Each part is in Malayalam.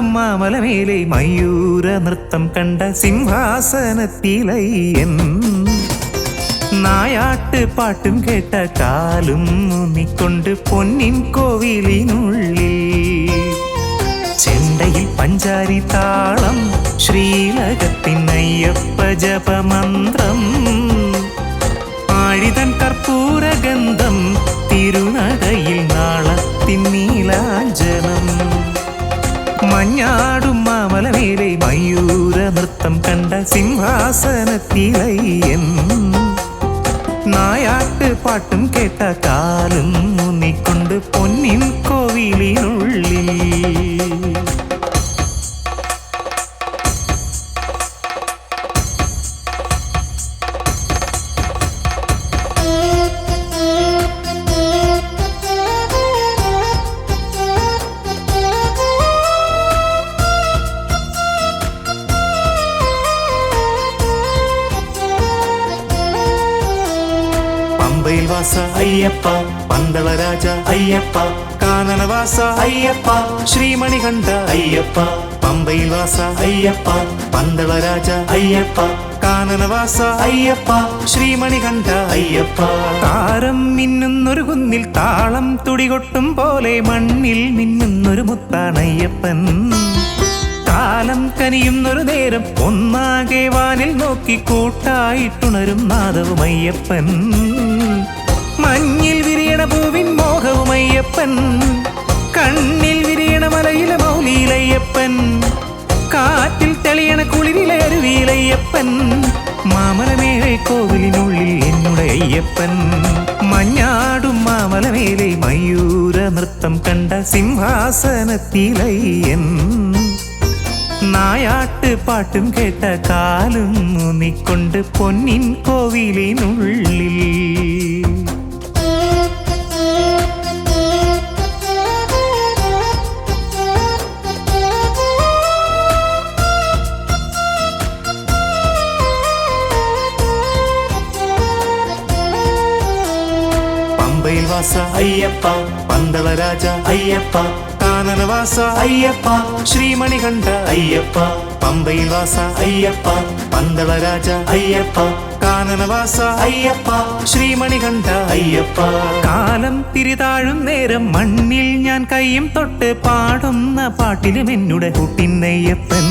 മാമലമേലെ മയൂര നൃത്തം കണ്ട സിംഹാസനത്തിലയ്യൻ നായാട്ട് പാട്ടും കേട്ട കാലും മുന്നിക്കൊണ്ട് പൊന്നിൻ കോവിലിനുള്ളിൽ. ചെണ്ടയിൽ പഞ്ചാരി താളം ശ്രീലകത്തിനയ്യപ്പ ജപമന്ത്രം. ആഴിതൻ കർപ്പൂരഗന്ധം തിരുനടയിൽ കണ്ട സിംഹാസനത്തിലയ്യൻ നായാട്ട് പാട്ടും കേട്ട കാലും ഊന്നിക്കൊണ്ട് പൊന്നിൻ കോവിലിനുള്ളിൽ പമ്പയിൽ വാസ അയ്യപ്പ. പന്തള രാജ അയ്യപ്പ. കാനനവാസ അയ്യപ്പ. ശ്രീമണികണ്ഠ അയ്യപ്പ. പമ്പയിൽ വാസ അയ്യപ്പ. പന്തള രാജ അയ്യപ്പ. കാനനവാസ അയ്യപ്പ. ശ്രീമണികണ്ഠ അയ്യപ്പ. താരം മിന്നുന്നൊരു കുന്നിൽ താളം തുടികൊട്ടും പോലെ മണ്ണിൽ മിന്നുന്നൊരു മുത്താണയ്യപ്പൻ. കാലം കനിയുന്നൊരു നേരം ഒന്നാകെ വാനിൽ നോക്കി കൂട്ടായിട്ടുണരും നാദവും അയ്യപ്പൻ മഞ്ഞിൽ വിരിയണ പൂവിൻ മോഹവുമയ്യപ്പൻ കണ്ണിൽ വിരിയണ മലയിലെ മൗലിയിലയ്യപ്പൻ കാറ്റിൽ തെളിയണ കുളിരിലെ അരുവിയിലയ്യപ്പൻ മാമലമേലെ കോവിലിനുള്ളിൽ എന്നുടെ അയ്യപ്പൻ. മഞ്ഞാടും മാമലമേലെ മയൂര നൃത്തം കണ്ട സിംഹാസനത്തിലയ്യൻ നായാട്ട് പാട്ടും കേട്ട കാലും നിക്കൊണ്ട് പൊന്നിൻ കോവിലിനുള്ളിൽ. പമ്പയിൽ വാസ അയ്യപ്പ. പന്തള രാജ അയ്യപ്പ. കാനനവാസ അയ്യപ്പ. ശ്രീമണികണ്ഠ അയ്യപ്പ. പമ്പയിൽ വാസ അയ്യപ്പ. പന്തള രാജ അയ്യപ്പ. കാനനവാസ അയ്യപ്പ. ശ്രീമണികണ്ഠ അയ്യപ്പ. കാലം തിരിതാഴും നേരം മണ്ണിൽ ഞാൻ കൈയും തൊട്ട് പാടുന്ന പാട്ടിലും എന്നുടെ കൂട്ടിന്നയ്യപ്പൻ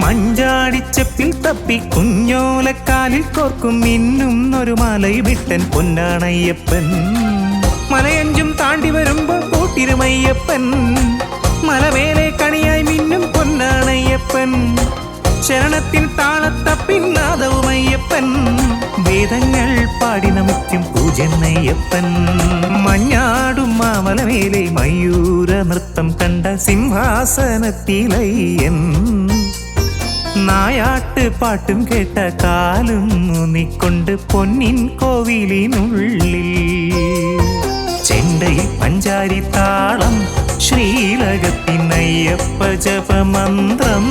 മഞ്ചാടിച്ചപ്പിൽ തപ്പി കുഞ്ഞോലക്കാലിൽ കോർക്കും മിന്നും ഒരു വിട്ടൻ പൊന്നാണയ്യപ്പൻ. കൂട്ടിരുമയ്യപ്പൻ മലമേലെ കണിയായി മിന്നും പൊന്നാണയ്യപ്പൻ. ശരണത്തിൻ താളത്തപ്പിൻ നാദവുമയ്യപ്പൻ വേദങ്ങൾ പാടി നമുക്കും പൂജനയ്യപ്പൻ. മഞ്ഞാടും മാമലമേലെ മയൂര നൃത്തം കണ്ട സിംഹാസനത്തിലയ്യൻ. നായാട്ട് പാട്ടും കേട്ട കാലും നിക്കൊണ്ട് പൊന്നിൻ കോവിലിനുള്ളിൽ. ചെണ്ടയിൽ പഞ്ചാരി താളം ശ്രീലകത്തിനയ്യപ്പ ജപമന്ത്രം.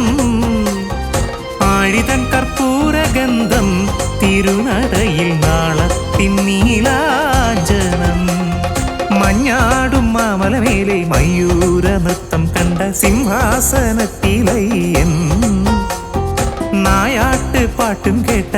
ആഴിതൻ കർപ്പൂരഗന്ധം തിരുനടയിൽ നാളത്തിൻ നീലാജനം മഞ്ഞാടും മാമലമേലെ മയൂര നൃത്തം കണ്ട സിംഹാസനത്തിലയ്യൻ. നായാട്ട് പാട്ടും കേട്ട